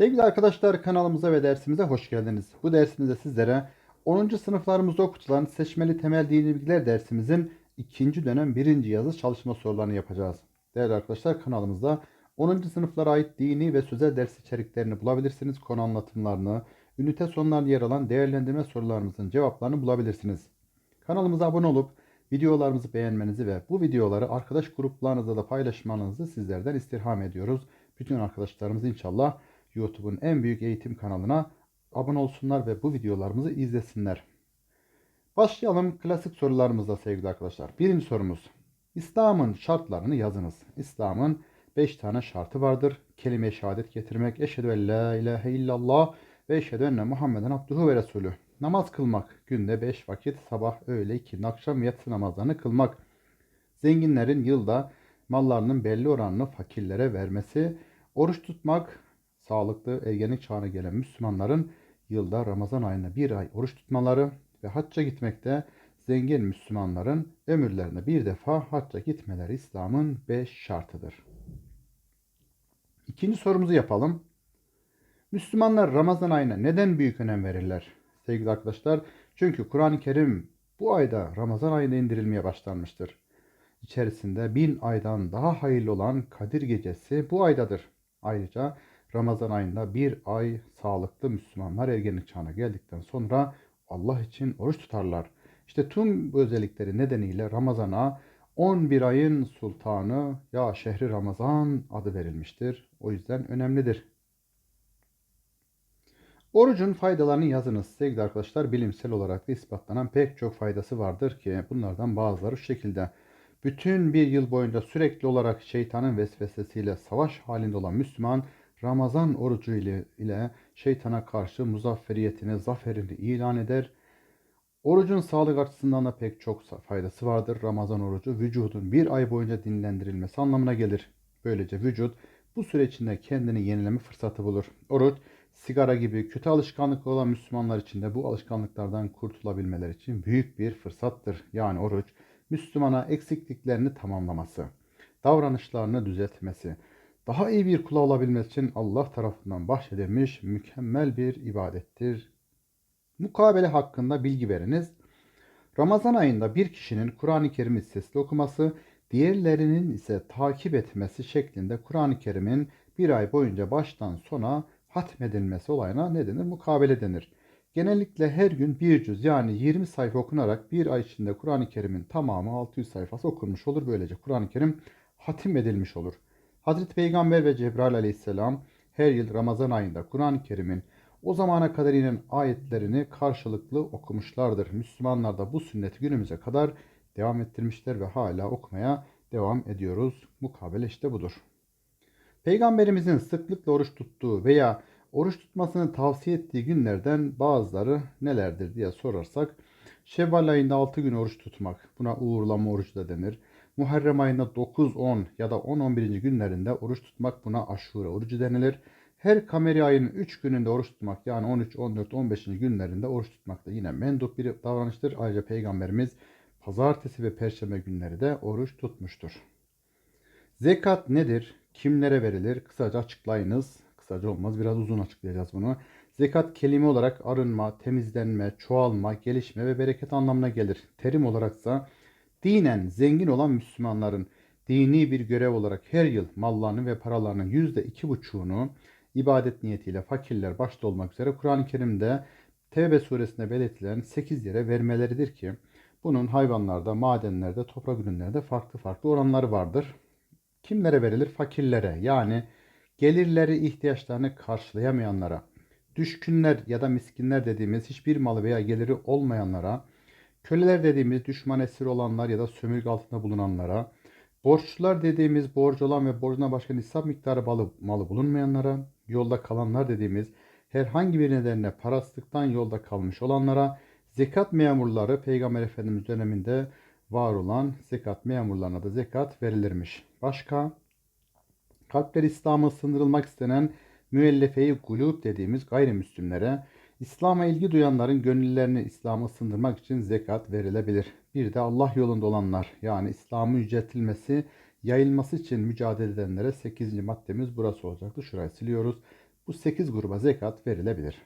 Sevgili arkadaşlar kanalımıza ve dersimize hoş geldiniz. Bu dersimizde sizlere 10. sınıflarımızda okutulan seçmeli temel dini bilgiler dersimizin 2. dönem 1. yazı çalışma sorularını yapacağız. Değerli arkadaşlar kanalımızda 10. sınıflara ait dini ve sözel ders içeriklerini bulabilirsiniz. Konu anlatımlarını, ünite sonlarında yer alan değerlendirme sorularımızın cevaplarını bulabilirsiniz. Kanalımıza abone olup videolarımızı beğenmenizi ve bu videoları arkadaş gruplarınızda da paylaşmanızı sizlerden istirham ediyoruz. Bütün arkadaşlarımız inşallah YouTube'un en büyük eğitim kanalına abone olsunlar ve bu videolarımızı izlesinler. Başlayalım klasik sorularımızla sevgili arkadaşlar. Birinci sorumuz. İslam'ın şartlarını yazınız. İslam'ın 5 tane şartı vardır. Kelime-i şehadet getirmek. Eşhedü en la ilahe illallah ve eşhedü enne Muhammeden abduhu ve resulü. Namaz kılmak. Günde 5 vakit sabah, öğle, ikindi, akşam yatsı namazlarını kılmak. Zenginlerin yılda mallarının belli oranını fakirlere vermesi. Oruç tutmak. Sağlıklı ergenlik çağına gelen Müslümanların yılda Ramazan ayında bir ay oruç tutmaları ve hacca gitmekte zengin Müslümanların ömürlerine bir defa hacca gitmeleri İslam'ın beş şartıdır. İkinci sorumuzu yapalım. Müslümanlar Ramazan ayına neden büyük önem verirler? Sevgili arkadaşlar, çünkü Kur'an-ı Kerim bu ayda Ramazan ayında indirilmeye başlanmıştır. İçerisinde bin aydan daha hayırlı olan Kadir Gecesi bu aydadır. Ayrıca Ramazan ayında bir ay sağlıklı Müslümanlar ergenlik çağına geldikten sonra Allah için oruç tutarlar. İşte tüm bu özellikleri nedeniyle Ramazan'a 11 ayın sultanı ya şehri Ramazan adı verilmiştir. O yüzden önemlidir. Orucun faydalarını yazınız. Sevgili arkadaşlar bilimsel olarak da ispatlanan pek çok faydası vardır ki bunlardan bazıları şu şekilde. Bütün bir yıl boyunca sürekli olarak şeytanın vesvesesiyle savaş halinde olan Müslüman Ramazan orucu ile, ile şeytana karşı muzafferiyetini, zaferini ilan eder. Orucun sağlık açısından da pek çok faydası vardır. Ramazan orucu vücudun bir ay boyunca dinlendirilmesi anlamına gelir. Böylece vücut bu süre içinde kendini yenileme fırsatı bulur. Oruç sigara gibi kötü alışkanlıklı olan Müslümanlar için de bu alışkanlıklardan kurtulabilmeleri için büyük bir fırsattır. Yani oruç Müslümana eksikliklerini tamamlaması, davranışlarını düzeltmesi, daha iyi bir kula olabilmesi için Allah tarafından bahşedilmiş mükemmel bir ibadettir. Mukabele hakkında bilgi veriniz. Ramazan ayında bir kişinin Kur'an-ı Kerim'i sesli okuması, diğerlerinin ise takip etmesi şeklinde Kur'an-ı Kerim'in bir ay boyunca baştan sona hatmedilmesi olayına ne denir? Mukabele denir. Genellikle her gün bir cüz yani 20 sayfa okunarak bir ay içinde Kur'an-ı Kerim'in tamamı 600 sayfası okunmuş olur. Böylece Kur'an-ı Kerim hatim edilmiş olur. Hazreti Peygamber ve Cebrail aleyhisselam her yıl Ramazan ayında Kur'an-ı Kerim'in o zamana kadar inen ayetlerini karşılıklı okumuşlardır. Müslümanlar da bu sünneti günümüze kadar devam ettirmişler ve hala okumaya devam ediyoruz. Mukabele işte budur. Peygamberimizin sıklıkla oruç tuttuğu veya oruç tutmasını tavsiye ettiği günlerden bazıları nelerdir diye sorarsak Şevval ayında 6 gün oruç tutmak buna uğurlama orucu da denir. Muharrem ayında 9, 10 ya da 10, 11. günlerinde oruç tutmak buna aşure orucu denilir. Her kameri ayının 3 gününde oruç tutmak yani 13, 14, 15. günlerinde oruç tutmak da yine mendup bir davranıştır. Ayrıca Peygamberimiz pazartesi ve perşembe günleri de oruç tutmuştur. Zekat nedir? Kimlere verilir? Kısaca açıklayınız. Kısaca olmaz biraz uzun açıklayacağız bunu. Zekat kelime olarak arınma, temizlenme, çoğalma, gelişme ve bereket anlamına gelir. Terim olaraksa dinen zengin olan Müslümanların dini bir görev olarak her yıl mallarını ve paralarının yüzde iki buçuğunu ibadet niyetiyle fakirler başta olmak üzere Kur'an-ı Kerim'de Tevbe suresinde belirtilen 8 yere vermeleridir ki bunun hayvanlarda, madenlerde, toprak ürünlerde farklı farklı oranları vardır. Kimlere verilir? Fakirlere yani gelirleri ihtiyaçlarını karşılayamayanlara, düşkünler ya da miskinler dediğimiz hiçbir malı veya geliri olmayanlara, köleler dediğimiz düşman esir olanlar ya da sömürge altında bulunanlara, borçlular dediğimiz borcu olan ve borcuna başka nisap miktarı malı, malı bulunmayanlara, yolda kalanlar dediğimiz herhangi bir nedenle parasızlıktan yolda kalmış olanlara, zekat memurları Peygamber Efendimiz döneminde var olan zekat memurlarına da zekat verilirmiş. Başka kalpler İslam'a sındırılmak istenen müellefe-i kulub dediğimiz gayrimüslimlere İslam'a ilgi duyanların gönüllerini İslam'a sındırmak için zekat verilebilir. Bir de Allah yolunda olanlar yani İslam'ın yüceltilmesi, yayılması için mücadele edenlere 8. maddemiz burası olacaktı. Şurayı siliyoruz. Bu 8 gruba zekat verilebilir.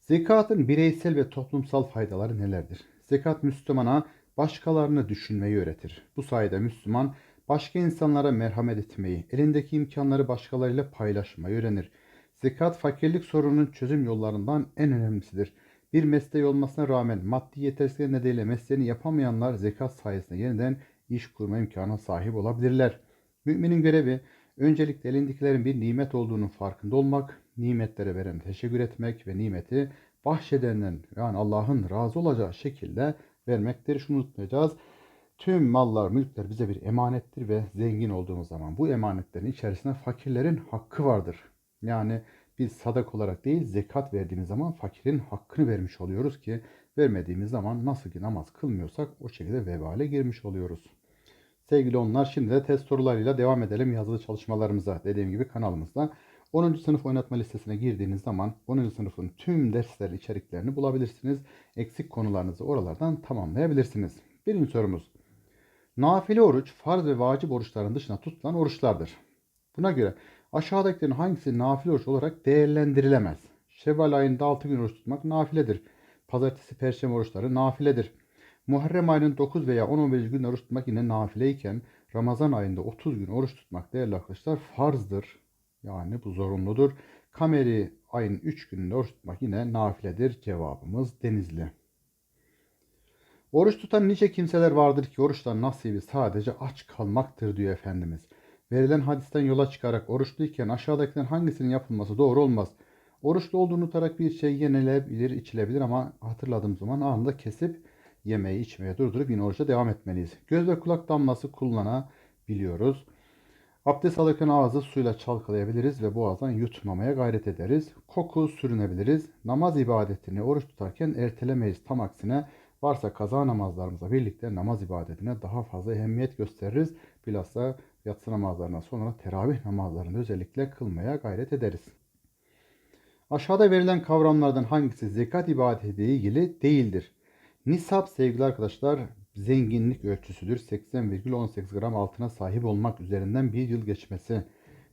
Zekatın bireysel ve toplumsal faydaları nelerdir? Zekat Müslümana başkalarını düşünmeyi öğretir. Bu sayede Müslüman başka insanlara merhamet etmeyi, elindeki imkanları başkalarıyla paylaşmayı öğrenir. Zekat fakirlik sorununun çözüm yollarından en önemlisidir. Bir mesleği olmasına rağmen maddi yetersizlik nedeniyle mesleğini yapamayanlar zekat sayesinde yeniden iş kurma imkanına sahip olabilirler. Müminin görevi öncelikle elindekilerin bir nimet olduğunun farkında olmak, nimetlere veren teşekkür etmek ve nimeti bahşedenden yani Allah'ın razı olacağı şekilde vermektir. Şunu unutmayacağız. Tüm mallar, mülkler bize bir emanettir ve zengin olduğumuz zaman bu emanetlerin içerisinde fakirlerin hakkı vardır. Yani biz sadak olarak değil zekat verdiğimiz zaman fakirin hakkını vermiş oluyoruz ki vermediğimiz zaman nasıl ki namaz kılmıyorsak o şekilde vebale girmiş oluyoruz. Sevgili onlar şimdi de test sorularıyla devam edelim yazılı çalışmalarımıza. Dediğim gibi kanalımızda 10. sınıf oynatma listesine girdiğiniz zaman 10. sınıfın tüm dersler içeriklerini bulabilirsiniz. Eksik konularınızı oralardan tamamlayabilirsiniz. Birinci sorumuz. Nafile oruç farz ve vacip oruçların dışında tutulan oruçlardır. Buna göre aşağıdakilerin hangisi nafile oruç olarak değerlendirilemez? Şevval ayında 6 gün oruç tutmak nafiledir. Pazartesi, perşembe oruçları nafiledir. Muharrem ayının 9 veya 10-11 gün oruç tutmak yine nafileyken Ramazan ayında 30 gün oruç tutmak değerli arkadaşlar farzdır. Yani bu zorunludur. Kameri ayın 3 gününde oruç tutmak yine nafiledir. Cevabımız Denizli. Oruç tutan nice kimseler vardır ki oruçtan nasibi sadece aç kalmaktır diyor Efendimiz. Verilen hadisten yola çıkarak oruçluyken aşağıdakilerin hangisinin yapılması doğru olmaz. Oruçlu olduğunu unutarak bir şey yenilebilir, içilebilir ama hatırladığım zaman anında kesip yemeği içmeye durdurup yine oruca devam etmeliyiz. Göz ve kulak damlası kullanabiliyoruz. Abdest alırken ağzı suyla çalkalayabiliriz ve boğazdan yutmamaya gayret ederiz. Koku sürünebiliriz. Namaz ibadetini oruç tutarken ertelemeyiz. Tam aksine varsa kaza namazlarımızla birlikte namaz ibadetine daha fazla ehemmiyet gösteririz. Bilhassa yatsı namazlarından sonra teravih namazlarını özellikle kılmaya gayret ederiz. Aşağıda verilen kavramlardan hangisi zekat ibadetiyle ilgili değildir? Nisap sevgili arkadaşlar zenginlik ölçüsüdür. 80,18 gram altına sahip olmak üzerinden bir yıl geçmesi.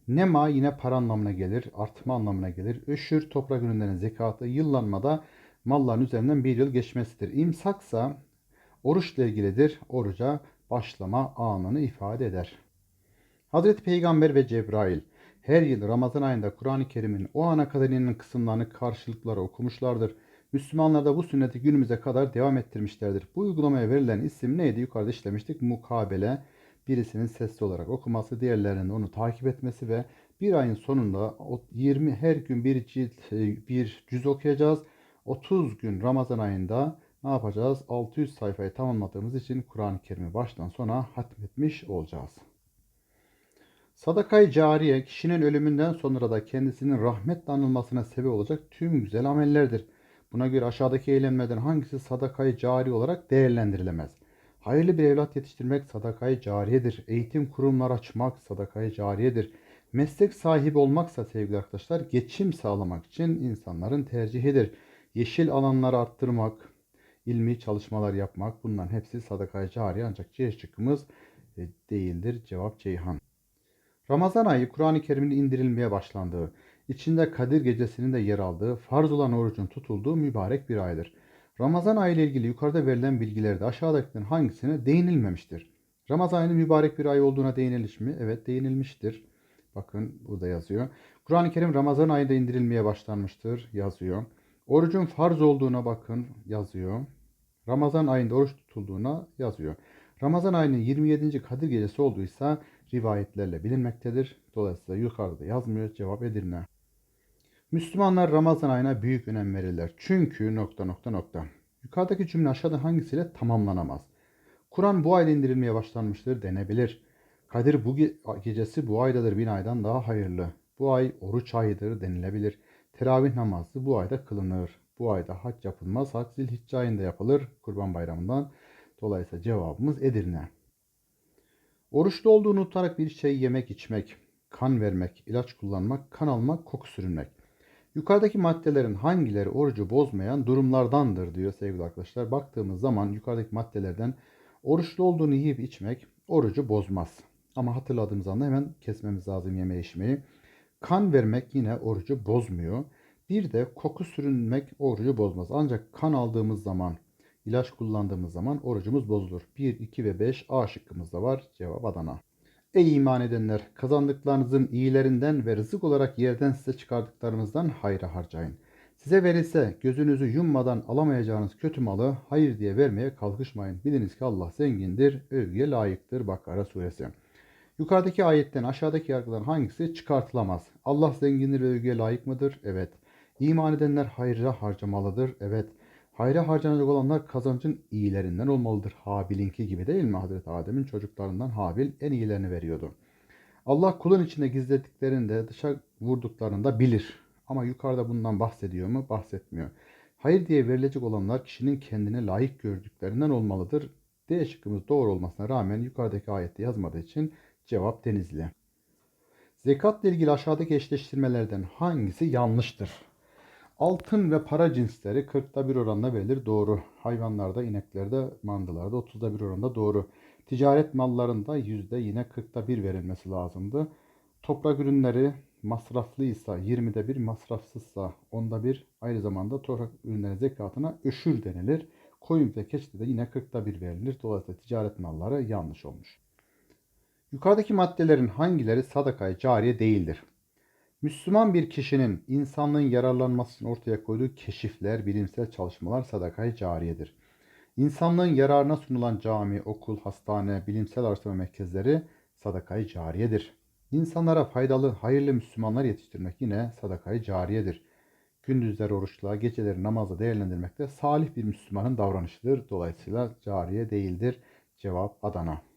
Nema yine para anlamına gelir, artma anlamına gelir. Öşür toprak ürünlerinin zekatı yıllanmada malların üzerinden bir yıl geçmesidir. İmsaksa oruçla ilgilidir. Oruca başlama anını ifade eder. Hazreti Peygamber ve Cebrail her yıl Ramazan ayında Kur'an-ı Kerim'in o ana kadar inen kısımlarını karşılıkları okumuşlardır. Müslümanlar da bu sünneti günümüze kadar devam ettirmişlerdir. Bu uygulamaya verilen isim neydi? Yukarıda işlemiştik. Mukabele. Birisinin sesli olarak okuması, diğerlerinin onu takip etmesi ve bir ayın sonunda 20 her gün bir cilt bir cüz okuyacağız. 30 gün Ramazan ayında ne yapacağız? 600 sayfayı tamamladığımız için Kur'an-ı Kerim'i baştan sona hatmetmiş olacağız. Sadakayı cariye kişinin ölümünden sonra da kendisinin rahmetle anılmasına sebep olacak tüm güzel amellerdir. Buna göre aşağıdaki eylemlerden hangisi sadakayı cari olarak değerlendirilemez? Hayırlı bir evlat yetiştirmek sadakayı cariyedir. Eğitim kurumları açmak sadakayı cariyedir. Meslek sahibi olmaksa sevgili arkadaşlar geçim sağlamak için insanların tercihidir. Yeşil alanları arttırmak, ilmi çalışmalar yapmak bunların hepsi sadakayı cariye ancak C şıkkımız e, değildir. Cevap Ceyhan. Ramazan ayı Kur'an-ı Kerim'in indirilmeye başlandığı, içinde Kadir Gecesi'nin de yer aldığı, farz olan orucun tutulduğu mübarek bir aydır. Ramazan ayı ile ilgili yukarıda verilen bilgilerde aşağıdakilerin hangisine değinilmemiştir? Ramazan ayının mübarek bir ay olduğuna değinilmiş mi? Evet değinilmiştir. Bakın burada yazıyor. Kur'an-ı Kerim Ramazan ayında indirilmeye başlanmıştır yazıyor. Orucun farz olduğuna bakın yazıyor. Ramazan ayında oruç tutulduğuna yazıyor. Ramazan ayının 27. Kadir Gecesi olduysa rivayetlerle bilinmektedir. Dolayısıyla yukarıda yazmıyor. Cevap Edirne. Müslümanlar Ramazan ayına büyük önem verirler. Çünkü nokta nokta nokta. Yukarıdaki cümle aşağıda hangisiyle tamamlanamaz? Kur'an bu ayda indirilmeye başlanmıştır denebilir. Kadir bu ge- gecesi bu aydadır bin aydan daha hayırlı. Bu ay oruç ayıdır denilebilir. Teravih namazı bu ayda kılınır. Bu ayda hac yapılmaz. Hac zilhicce ayında yapılır. Kurban bayramından. Dolayısıyla cevabımız Edirne. Oruçlu olduğunu unutarak bir şey yemek içmek, kan vermek, ilaç kullanmak, kan almak, koku sürünmek. Yukarıdaki maddelerin hangileri orucu bozmayan durumlardandır diyor sevgili arkadaşlar. Baktığımız zaman yukarıdaki maddelerden oruçlu olduğunu yiyip içmek orucu bozmaz. Ama hatırladığımız anda hemen kesmemiz lazım yeme içmeyi. Kan vermek yine orucu bozmuyor. Bir de koku sürünmek orucu bozmaz. Ancak kan aldığımız zaman, ilaç kullandığımız zaman orucumuz bozulur. 1, 2 ve 5 A şıkkımızda var. Cevap Adana. Ey iman edenler! Kazandıklarınızın iyilerinden ve rızık olarak yerden size çıkardıklarınızdan hayra harcayın. Size verilse gözünüzü yummadan alamayacağınız kötü malı hayır diye vermeye kalkışmayın. Biliniz ki Allah zengindir, övgüye layıktır. Bakara suresi. Yukarıdaki ayetten aşağıdaki yargıların hangisi çıkartılamaz? Allah zengindir ve övgüye layık mıdır? Evet. İman edenler hayra harcamalıdır. Evet. Hayra harcanacak olanlar kazancın iyilerinden olmalıdır. Habil'inki gibi değil mi? Hazreti Adem'in çocuklarından Habil en iyilerini veriyordu. Allah kulun içinde gizlediklerini de dışa vurduklarını da bilir. Ama yukarıda bundan bahsediyor mu? Bahsetmiyor. Hayır diye verilecek olanlar kişinin kendine layık gördüklerinden olmalıdır. D şıkkımız doğru olmasına rağmen yukarıdaki ayette yazmadığı için cevap denizli. Zekatla ilgili aşağıdaki eşleştirmelerden hangisi yanlıştır? Altın ve para cinsleri 40'ta bir oranla verilir. Doğru. Hayvanlarda, ineklerde, mandılarda 30'da bir oranda doğru. Ticaret mallarında yüzde yine 40'ta bir verilmesi lazımdı. Toprak ürünleri masraflıysa 20'de bir, masrafsızsa 10'da bir. Aynı zamanda toprak ürünleri zekatına öşür denilir. Koyun ve keçide de yine 40'ta bir verilir. Dolayısıyla ticaret malları yanlış olmuş. Yukarıdaki maddelerin hangileri sadakayı cariye değildir? Müslüman bir kişinin insanlığın yararlanması için ortaya koyduğu keşifler, bilimsel çalışmalar sadakayı cariyedir. İnsanlığın yararına sunulan cami, okul, hastane, bilimsel araştırma merkezleri sadakayı cariyedir. İnsanlara faydalı, hayırlı Müslümanlar yetiştirmek yine sadakayı cariyedir. Gündüzleri oruçla, geceleri namazla değerlendirmek de salih bir Müslümanın davranışıdır. Dolayısıyla cariye değildir. Cevap Adana.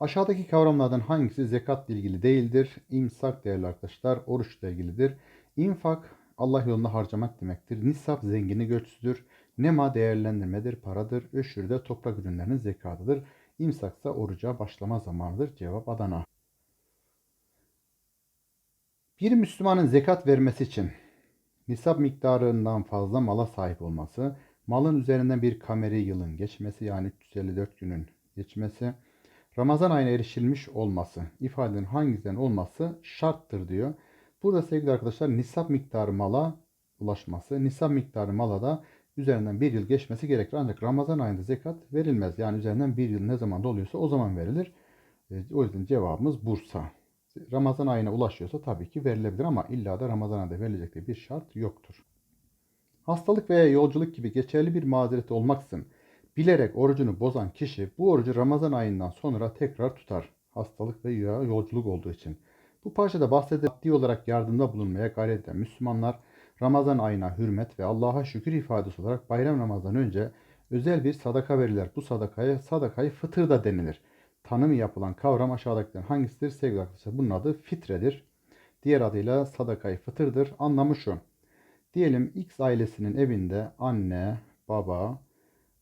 Aşağıdaki kavramlardan hangisi zekatla ilgili değildir? İmsak değerli arkadaşlar oruçla ilgilidir. İnfak Allah yolunda harcamak demektir. Nisap zengini göçsüdür. Nema değerlendirmedir, paradır. Öşür de toprak ürünlerinin zekatıdır. İmsaksa oruca başlama zamanıdır. Cevap Adana. Bir Müslümanın zekat vermesi için nisap miktarından fazla mala sahip olması, malın üzerinden bir kameri yılın geçmesi yani 354 günün geçmesi, Ramazan ayına erişilmiş olması, ifadenin hangisinden olması şarttır diyor. Burada sevgili arkadaşlar nisap miktarı mala ulaşması, nisap miktarı mala da üzerinden bir yıl geçmesi gerekir. Ancak Ramazan ayında zekat verilmez. Yani üzerinden bir yıl ne zaman doluyorsa o zaman verilir. E, o yüzden cevabımız Bursa. Ramazan ayına ulaşıyorsa tabii ki verilebilir ama illa da Ramazan ayında verilecek diye bir şart yoktur. Hastalık veya yolculuk gibi geçerli bir mazereti olmaksızın bilerek orucunu bozan kişi bu orucu Ramazan ayından sonra tekrar tutar. Hastalık ve yolculuk olduğu için. Bu parçada bahsedilen maddi olarak yardımda bulunmaya gayret eden Müslümanlar Ramazan ayına hürmet ve Allah'a şükür ifadesi olarak bayram namazdan önce özel bir sadaka verirler. Bu sadakaya sadakayı fıtır da denilir. Tanımı yapılan kavram aşağıdakilerin hangisidir sevgili arkadaşlar? Bunun adı fitredir. Diğer adıyla sadakayı fıtırdır. Anlamı şu. Diyelim X ailesinin evinde anne, baba,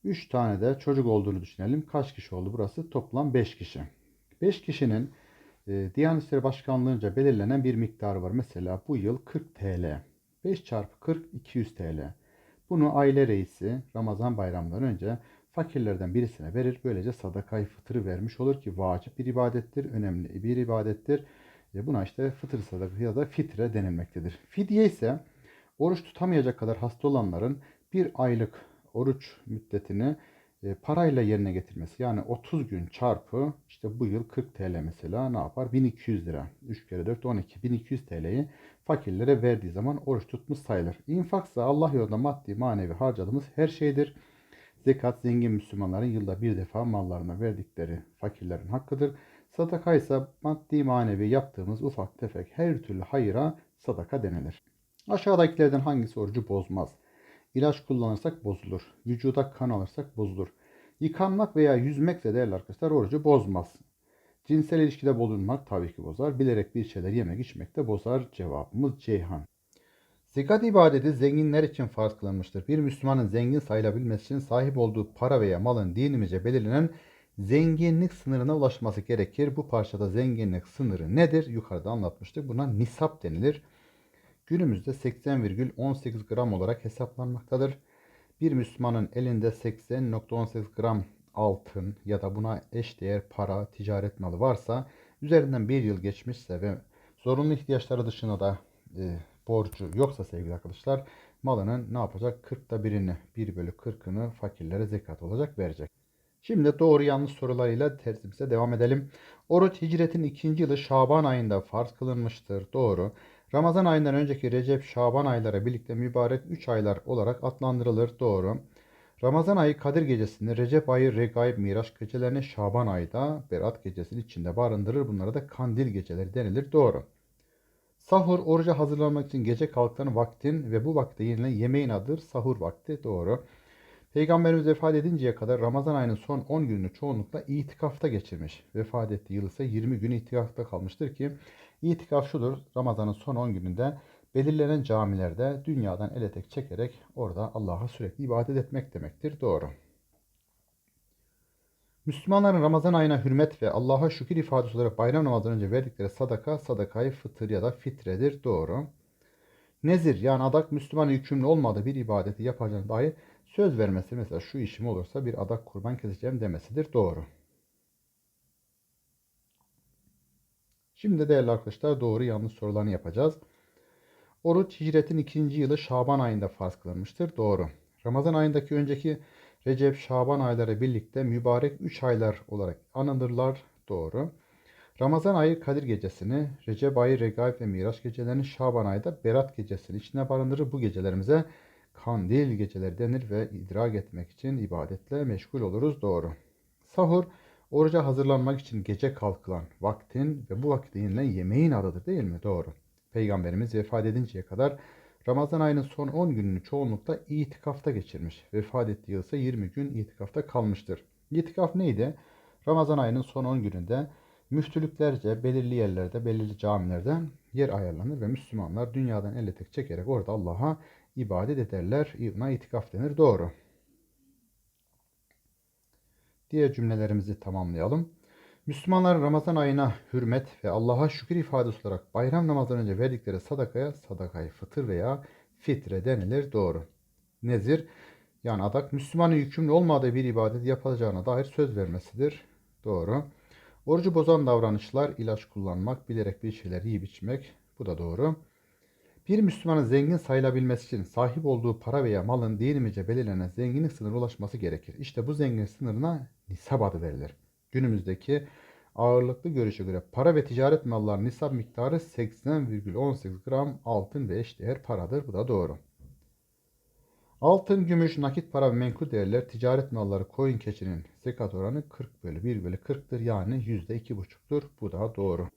3 tane de çocuk olduğunu düşünelim. Kaç kişi oldu burası? Toplam 5 kişi. 5 kişinin e, Diyanet İşleri Başkanlığı'nca belirlenen bir miktarı var. Mesela bu yıl 40 TL. 5 çarpı 40 200 TL. Bunu aile reisi Ramazan bayramından önce fakirlerden birisine verir. Böylece sadakayı fıtırı vermiş olur ki vacip bir ibadettir, önemli bir ibadettir. E buna işte fıtır sadaka ya da fitre denilmektedir. Fidye ise oruç tutamayacak kadar hasta olanların bir aylık oruç müddetini e, parayla yerine getirmesi. Yani 30 gün çarpı işte bu yıl 40 TL mesela ne yapar? 1200 lira. 3 kere 4 12. 1200 TL'yi fakirlere verdiği zaman oruç tutmuş sayılır. İnfaksa Allah yolunda maddi manevi harcadığımız her şeydir. Zekat zengin Müslümanların yılda bir defa mallarına verdikleri fakirlerin hakkıdır. Sadaka ise maddi manevi yaptığımız ufak tefek her türlü hayıra sadaka denilir. Aşağıdakilerden hangisi orucu bozmaz? İlaç kullanırsak bozulur. Vücuda kan alırsak bozulur. Yıkanmak veya yüzmek de değerli arkadaşlar orucu bozmaz. Cinsel ilişkide bulunmak tabii ki bozar. Bilerek bir şeyler yemek içmek de bozar. Cevabımız Ceyhan. Zekat ibadeti zenginler için farz kılınmıştır. Bir Müslümanın zengin sayılabilmesi için sahip olduğu para veya malın dinimizce belirlenen zenginlik sınırına ulaşması gerekir. Bu parçada zenginlik sınırı nedir? Yukarıda anlatmıştık. Buna nisap denilir. Günümüzde 80,18 gram olarak hesaplanmaktadır. Bir Müslümanın elinde 80.18 gram altın ya da buna eşdeğer para, ticaret malı varsa üzerinden bir yıl geçmişse ve zorunlu ihtiyaçları dışında da e, borcu yoksa sevgili arkadaşlar malının ne yapacak? 40'ta birini 1 bölü 40'ını fakirlere zekat olacak verecek. Şimdi doğru yanlış sorularıyla tersimize devam edelim. Oruç hicretin ikinci yılı Şaban ayında farz kılınmıştır. Doğru. Ramazan ayından önceki Recep Şaban ayları birlikte mübarek 3 aylar olarak adlandırılır. Doğru. Ramazan ayı Kadir gecesini, Recep ayı Regaib Miraç gecelerini Şaban ayda Berat gecesinin içinde barındırır. Bunlara da kandil geceleri denilir. Doğru. Sahur oruca hazırlanmak için gece kalkılan vaktin ve bu vakte yenilen yemeğin adıdır. Sahur vakti. Doğru. Peygamberimiz vefat edinceye kadar Ramazan ayının son 10 gününü çoğunlukla itikafta geçirmiş. Vefat ettiği yıl ise 20 gün itikafta kalmıştır ki itikaf şudur. Ramazanın son 10 gününde belirlenen camilerde dünyadan ele tek çekerek orada Allah'a sürekli ibadet etmek demektir. Doğru. Müslümanların Ramazan ayına hürmet ve Allah'a şükür ifadesi olarak bayram namazından önce verdikleri sadaka, sadakayı fıtır ya da fitredir. Doğru. Nezir yani adak Müslümanın yükümlü olmadığı bir ibadeti yapacağına dair söz vermesi mesela şu işim olursa bir adak kurban keseceğim demesidir. Doğru. Şimdi değerli arkadaşlar doğru yanlış sorularını yapacağız. Oruç hicretin ikinci yılı Şaban ayında farz kılınmıştır. Doğru. Ramazan ayındaki önceki Recep, Şaban ayları birlikte mübarek 3 aylar olarak anılırlar. Doğru. Ramazan ayı Kadir gecesini, Recep ayı Regaib ve Miraç gecelerini, Şaban ayda Berat gecesini içine barındırır. Bu gecelerimize kandil geceleri denir ve idrak etmek için ibadetle meşgul oluruz. Doğru. Sahur, oruca hazırlanmak için gece kalkılan vaktin ve bu vakitte yenilen yemeğin adıdır değil mi? Doğru. Peygamberimiz vefat edinceye kadar Ramazan ayının son 10 gününü çoğunlukla itikafta geçirmiş. Vefat ettiği yıl ise 20 gün itikafta kalmıştır. İtikaf neydi? Ramazan ayının son 10 gününde müftülüklerce belirli yerlerde, belirli camilerde yer ayarlanır ve Müslümanlar dünyadan elle tek çekerek orada Allah'a ibadet ederler. Buna itikaf denir. Doğru. Diğer cümlelerimizi tamamlayalım. Müslümanların Ramazan ayına hürmet ve Allah'a şükür ifadesi olarak bayram namazından önce verdikleri sadakaya sadakayı fıtır veya fitre denilir. Doğru. Nezir yani adak Müslümanın yükümlü olmadığı bir ibadet yapılacağına dair söz vermesidir. Doğru. Orucu bozan davranışlar ilaç kullanmak, bilerek bir şeyler yiyip içmek. Bu da doğru. Bir Müslümanın zengin sayılabilmesi için sahip olduğu para veya malın dinimizce belirlenen zenginlik sınırı ulaşması gerekir. İşte bu zenginlik sınırına nisab adı verilir. Günümüzdeki ağırlıklı görüşe göre para ve ticaret mallarının nisap miktarı 80,18 gram altın ve eşdeğer paradır. Bu da doğru. Altın, gümüş, nakit para ve menkul değerler ticaret malları koyun keçinin zekat oranı 40 bölü 1 bölü 40'tır. Yani %2,5'tur. Bu da doğru.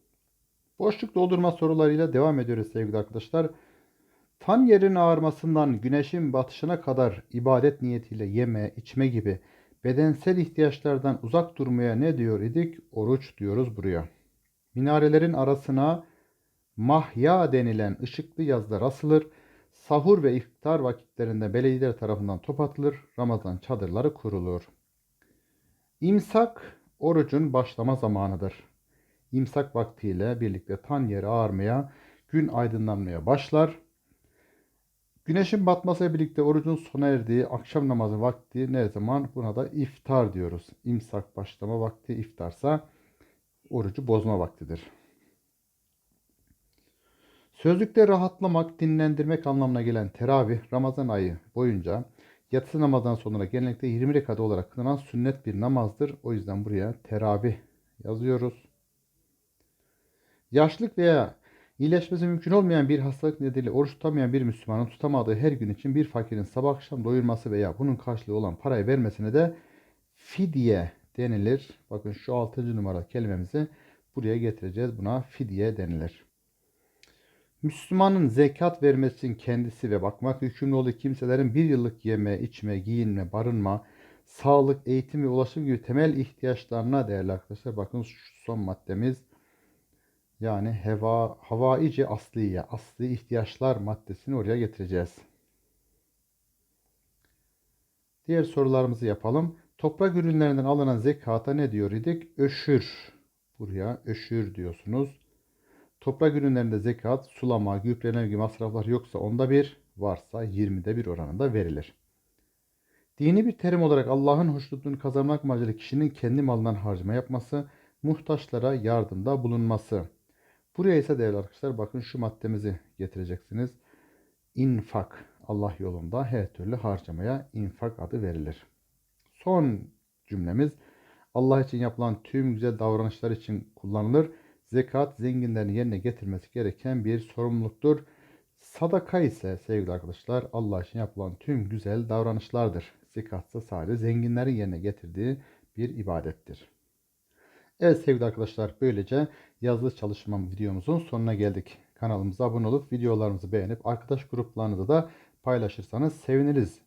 Boşluk doldurma sorularıyla devam ediyoruz sevgili arkadaşlar. Tan yerin ağarmasından güneşin batışına kadar ibadet niyetiyle yeme, içme gibi bedensel ihtiyaçlardan uzak durmaya ne diyor idik? Oruç diyoruz buraya. Minarelerin arasına mahya denilen ışıklı yazılar asılır. Sahur ve iftar vakitlerinde belediyeler tarafından top atılır. Ramazan çadırları kurulur. İmsak orucun başlama zamanıdır. İmsak vaktiyle birlikte tan yeri ağarmaya, gün aydınlanmaya başlar. Güneşin batmasıyla birlikte orucun sona erdiği akşam namazı vakti ne zaman? Buna da iftar diyoruz. İmsak başlama vakti iftarsa orucu bozma vaktidir. Sözlükte rahatlamak, dinlendirmek anlamına gelen teravih Ramazan ayı boyunca yatsı namazdan sonra genellikle 20 rekat olarak kılınan sünnet bir namazdır. O yüzden buraya teravih yazıyoruz. Yaşlık veya iyileşmesi mümkün olmayan bir hastalık nedeniyle oruç tutamayan bir Müslümanın tutamadığı her gün için bir fakirin sabah akşam doyurması veya bunun karşılığı olan parayı vermesine de fidye denilir. Bakın şu 6. numara kelimemizi buraya getireceğiz. Buna fidye denilir. Müslümanın zekat vermesi için kendisi ve bakmak yükümlü olduğu kimselerin bir yıllık yeme, içme, giyinme, barınma, sağlık, eğitim ve ulaşım gibi temel ihtiyaçlarına değerli arkadaşlar. Bakın şu son maddemiz yani heva, havaici asliye, asli ihtiyaçlar maddesini oraya getireceğiz. Diğer sorularımızı yapalım. Toprak ürünlerinden alınan zekata ne diyor idik? Öşür. Buraya öşür diyorsunuz. Toprak ürünlerinde zekat, sulama, gübreleme gibi masraflar yoksa onda bir, varsa 20'de bir oranında verilir. Dini bir terim olarak Allah'ın hoşnutluğunu kazanmak amacıyla kişinin kendi malından harcama yapması, muhtaçlara yardımda bulunması. Buraya ise değerli arkadaşlar bakın şu maddemizi getireceksiniz. İnfak Allah yolunda her türlü harcamaya infak adı verilir. Son cümlemiz Allah için yapılan tüm güzel davranışlar için kullanılır. Zekat zenginlerin yerine getirmesi gereken bir sorumluluktur. Sadaka ise sevgili arkadaşlar Allah için yapılan tüm güzel davranışlardır. Zekat ise sadece zenginlerin yerine getirdiği bir ibadettir. Evet sevgili arkadaşlar böylece yazılı çalışmam videomuzun sonuna geldik. Kanalımıza abone olup videolarımızı beğenip arkadaş gruplarınızda da paylaşırsanız seviniriz.